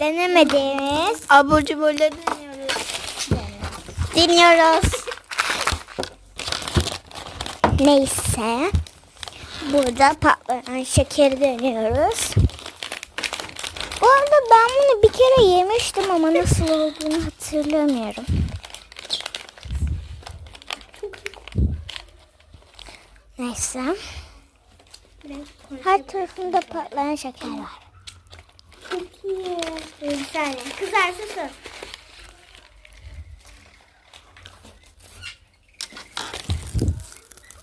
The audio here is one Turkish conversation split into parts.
denemediğimiz Abur cuburları deniyoruz. dinliyoruz. Neyse. Burada patlayan şekeri deniyoruz. Bu arada ben bunu bir kere yemiştim ama nasıl olduğunu hatırlamıyorum. Neyse. Her tarafında patlayan şeker var. Çok iyi. Saniye. Kızarsa sor.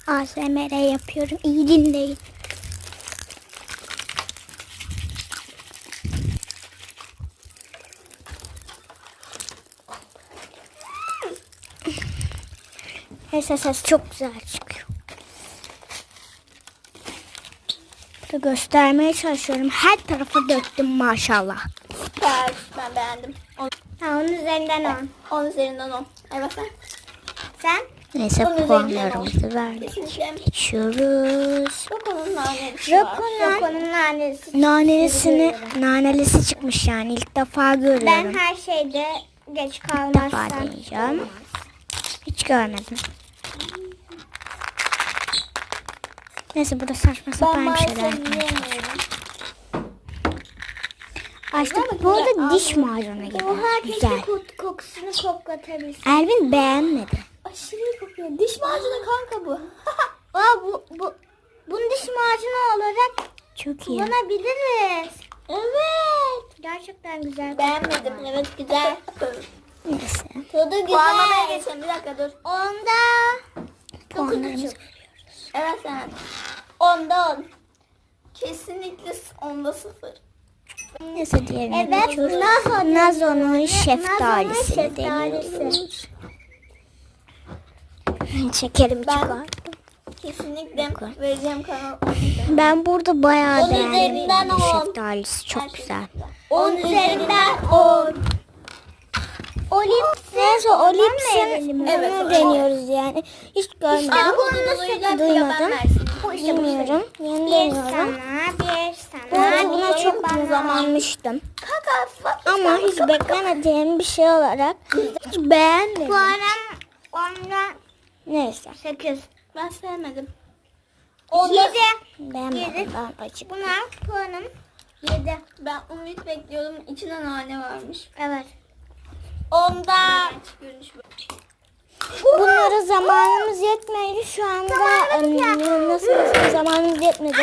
ASMR yapıyorum. İyi dinleyin. Neyse ses çok güzel çıkıyor. Burada göstermeye çalışıyorum. Her tarafa döktüm maşallah. Süper. Ben beğendim. On, Ha, onun üzerinden 10. 10 üzerinden 10. Evet sen. Sen? Neyse Onun puanlarımızı verdik. Geçiyoruz. Roko'nun nanesi. Roko'nun Roko'nun nanesi. nanelisini, nanelisi çıkmış yani ilk defa görüyorum. Ben her şeyde geç İlk defa kalmazsam. deneyeceğim. Hiç görmedim. Neyse burada saçma sapan bir şeyler. Açtık. Bu arada diş macunu gibi. Oha Güzel. kok- kokusunu koklatabilsem. Elvin beğenmedi. Aşırı kokuyor. Diş macunu kanka bu. Aa bu bu bunu diş macunu olarak Çok iyi. kullanabiliriz. Evet. Gerçekten güzel. Beğenmedim. Evet güzel. Neyse. Tadı güzel. Puanlamaya geçelim. Bir dakika dur. Onda Puanlarımız Evet sen. Onda on. Kesinlikle onda sıfır. Neyse diğerine Evet. Nazo'nun- Nazo'nun şeftalisini şeftalisi. deniyoruz. Şekerimi Ben- çıkarttım. Kesinlikle vereceğim kanal. Ben burada bayağı On beğendim. bu on. Şeftalisi çok güzel. 10 üzerinden 10. Olips. Neyse Olips'in Evet, deniyoruz yani. Hiç görmedim. Duymadım. Duymadım. Bilmiyorum. Yeni deniyorum. bir Bu arada buna çok uzanmıştım. Ama hiç beklemediğim bir şey olarak hiç beğenmedim. Puanım ondan Neyse. 8. Ben sevmedim. 7. 7. Beğenmedim ben açık. Buna puanım 7. Ben umut bekliyordum. İçinde nane varmış. Evet. Onda Bunlara zamanımız yetmedi. Şu anda ım, nasıl zamanımız yetmedi.